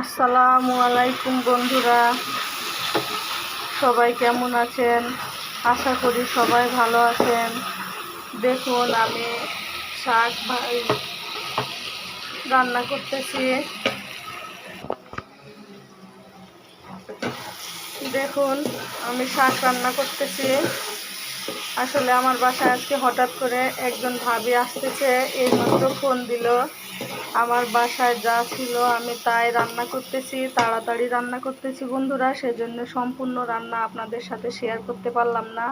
আসসালামু আলাইকুম বন্ধুরা। সবাই কেমন আছেন? আশা করি সবাই ভালো আছেন। দেখুন, আমি শাক ভাই রান্না করতেছি। দেখুন, আমি শাক রান্না করতেছি। আসলে আমার বাসায় আজকে হঠাৎ করে একজন ভাবি আসতেছে এই মাত্র ফোন দিল। আমার বাসায় যা ছিল আমি তাই রান্না করতেছি, তাড়াতাড়ি রান্না করতেছি বন্ধুরা, সেজন্য সম্পূর্ণ রান্না আপনাদের সাথে শেয়ার করতে পারলাম না।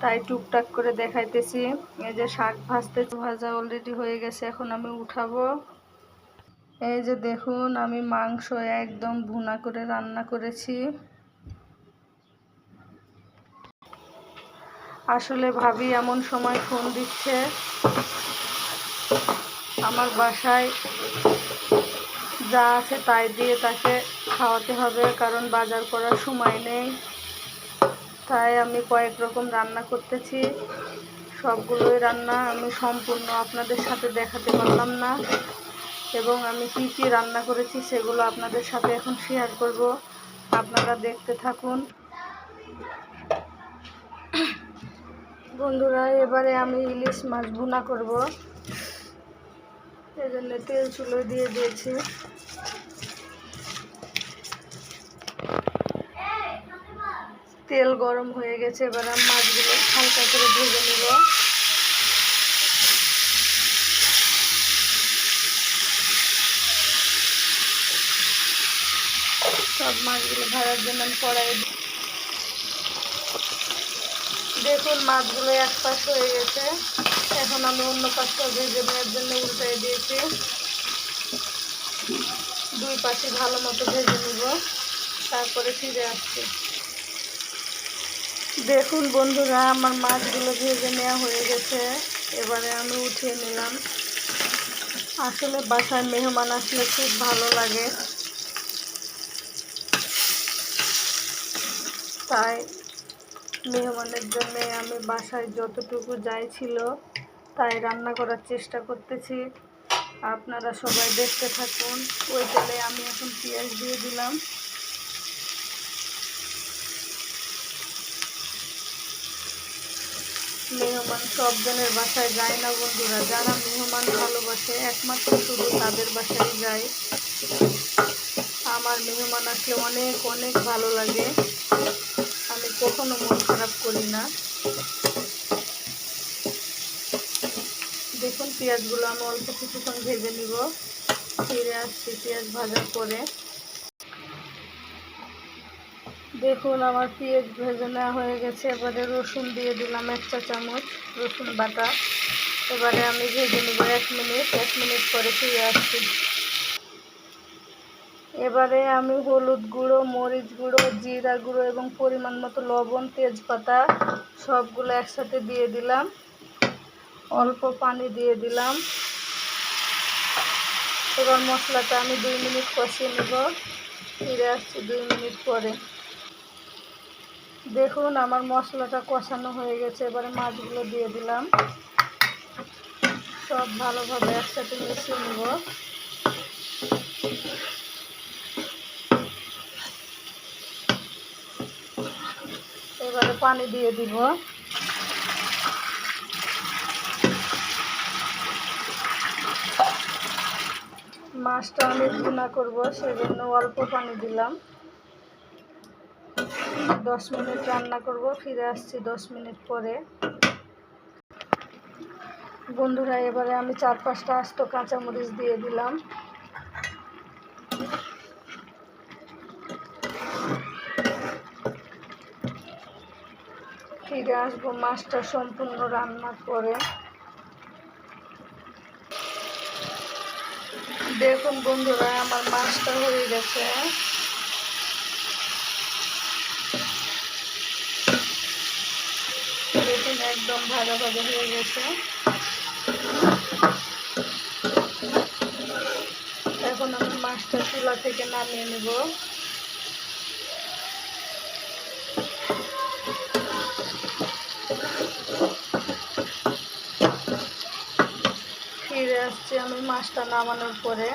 তাই টুকটাক করে দেখাইতেছি। এই যে শাক ভাজতে ভাজা অলরেডি হয়ে গেছে, এখন আমি উঠাবো। এই যে দেখুন, আমি মাংস একদম ভুনা করে রান্না করেছি। আসলে ভাবি এমন সময় ফোন দিচ্ছে। আমার বাসায় যা আছে তাই দিয়ে তাকে খাওয়াতে হবে, কারণ বাজার করার সময় নেই। তাই আমি কয়েক রকম রান্না করতেছি। সবগুলোই রান্না আমি সম্পূর্ণ আপনাদের সাথে দেখাতে পারলাম না। এবং আমি কি কি রান্না করেছি সেগুলো আপনাদের সাথে এখন শেয়ার করব। আপনারা দেখতে থাকুন। বন্ধুরা, এবারে আমি ইলিশ মাছ ভুনা করব। জন্য তেল চুলো দিয়ে দিয়েছি। তেল গরম হয়ে গেছে, এবার আমি মাছগুলো হালকা করে ভেজে নেব। সব মাছগুলো ভাজার জন্য আমি কড়াই দেখুন মাছগুলো এক পাশ হয়ে গেছে। এখন আমি অন্য পাশটা ভেজে নেওয়ার জন্য উল্টাই দিয়েছি। দুই পাশে ভালো মতো ভেজে নেব, তারপরে ফিরে আসছি। দেখুন বন্ধুরা, আমার মাছগুলো ভেজে নেওয়া হয়ে গেছে, এবারে আমি উঠিয়ে নিলাম। আসলে বাসায় মেহমান আসলে খুব ভালো লাগে। তাই মেহমানের জন্য আমি বাসায় যতটুকু যাই ছিল তাই রান্না করার চেষ্টা করতেছি। আপনারা সবাই দেখতে থাকুন। ওই তেলে আমি এখন পেঁয়াজ দিয়ে দিলাম। মেহমান সব জনের বাসায় যায় না বন্ধুরা। যারা মেহমান ভালোবাসে, একমাত্র শুধু তাদের বাসায় যায়। আমার মেহমান আসলে অনেক অনেক ভালো লাগে। আমি কখনো মন খারাপ করি না। দেখুন, পেঁয়াজগুলো আমি অল্প কিছুক্ষণ ভেজে নিব। ফিরে আসছি পেঁয়াজ ভাজার পরে। দেখুন, আমার পেঁয়াজ ভেজে নেওয়া হয়ে গেছে। এবারে রসুন দিয়ে দিলাম এক চা চামচ রসুন বাটা। এবারে আমি ভেজে নেব এক মিনিট। এক মিনিট পরে ফিরে আসছি। এবারে আমি হলুদ গুঁড়ো, মরিচ গুঁড়ো, জিরা গুঁড়ো এবং পরিমাণ মতো লবণ, তেজপাতা সবগুলো একসাথে দিয়ে দিলাম। অল্প পানি দিয়ে দিলাম। এবার মশলাটা আমি দুই মিনিট কষিয়ে নেব। ফিরে আসছি দুই মিনিট পরে। দেখুন, আমার মশলাটা কষানো হয়ে গেছে। এবারে মাছগুলো দিয়ে দিলাম। সব ভালোভাবে একসাথে মিশিয়ে নেব। এবারে পানি দিয়ে দিব। মাছটা আমি ভুনা করব, সেজন্য অল্প পানি দিলাম। দশ মিনিট রান্না করব, ফিরে আসছি দশ মিনিট পরে। বন্ধুরা, এবারে আমি চার পাঁচটা আস্ত কাঁচামরিচ দিয়ে দিলাম। ফিরে আসব মাছটা সম্পূর্ণ রান্নার পরে। দেখুন বন্ধুরা, আমার মাছটা হয়ে গেছে। দেখুন, একদম ভাজা ভাজা হয়ে গেছে। এখন আমি মাছটা চুলা থেকে নামিয়ে নেব ফিরে আসছি আমি মাছটা নামানোর পরে।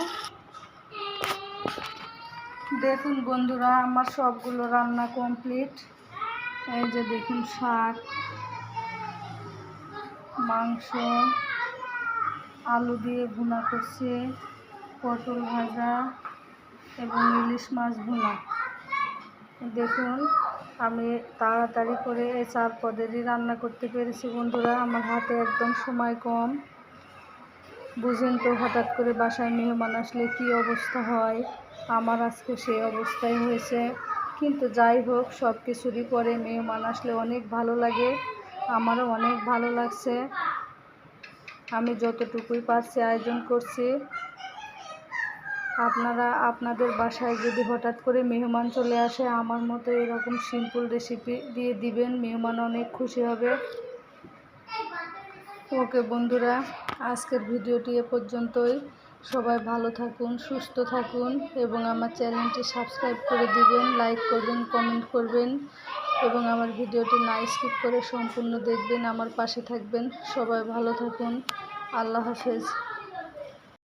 দেখুন বন্ধুরা, আমার সবগুলো রান্না কমপ্লিট। এই যে দেখুন শাক, মাংস, আলু দিয়ে ভুনা করছে, পটল ভাজা এবং ইলিশ মাছ ভুনা। দেখুন, আমি তাড়াতাড়ি করে এই চার পদেরই রান্না করতে পেরেছি বন্ধুরা। আমার হাতে একদম সময় কম। বুঝেন তো, হঠাৎ করে বাসায় মেহমান আসলে কী অবস্থা হয়? আমার আজকে সেই অবস্থাই হয়েছে। কিন্তু যাই হোক সব কিছুরই পরে মেহমান আসলে অনেক ভালো লাগে। আমারও অনেক ভালো লাগছে। আমি যতটুকুই পারছি আয়োজন করছি। আপনারা, আপনাদের বাসায় যদি হঠাৎ করে মেহমান চলে আসে, আমার মতো এরকম সিম্পল রেসিপি দিয়ে দিবেন, মেহমান অনেক খুশি হবে। ওকে বন্ধুরা, আজকের ভিডিওটি এ পর্যন্তই। সবাই ভালো থাকুন, সুস্থ থাকুন এবং আমার চ্যানেলটি সাবস্ক্রাইব করে দিবেন, লাইক করবেন, কমেন্ট করবেন এবং আমার ভিডিওটি না স্কিপ করে সম্পূর্ণ দেখবেন, আমার পাশে থাকবেন। সবাই ভালো থাকুন, আল্লাহ হাফেজ।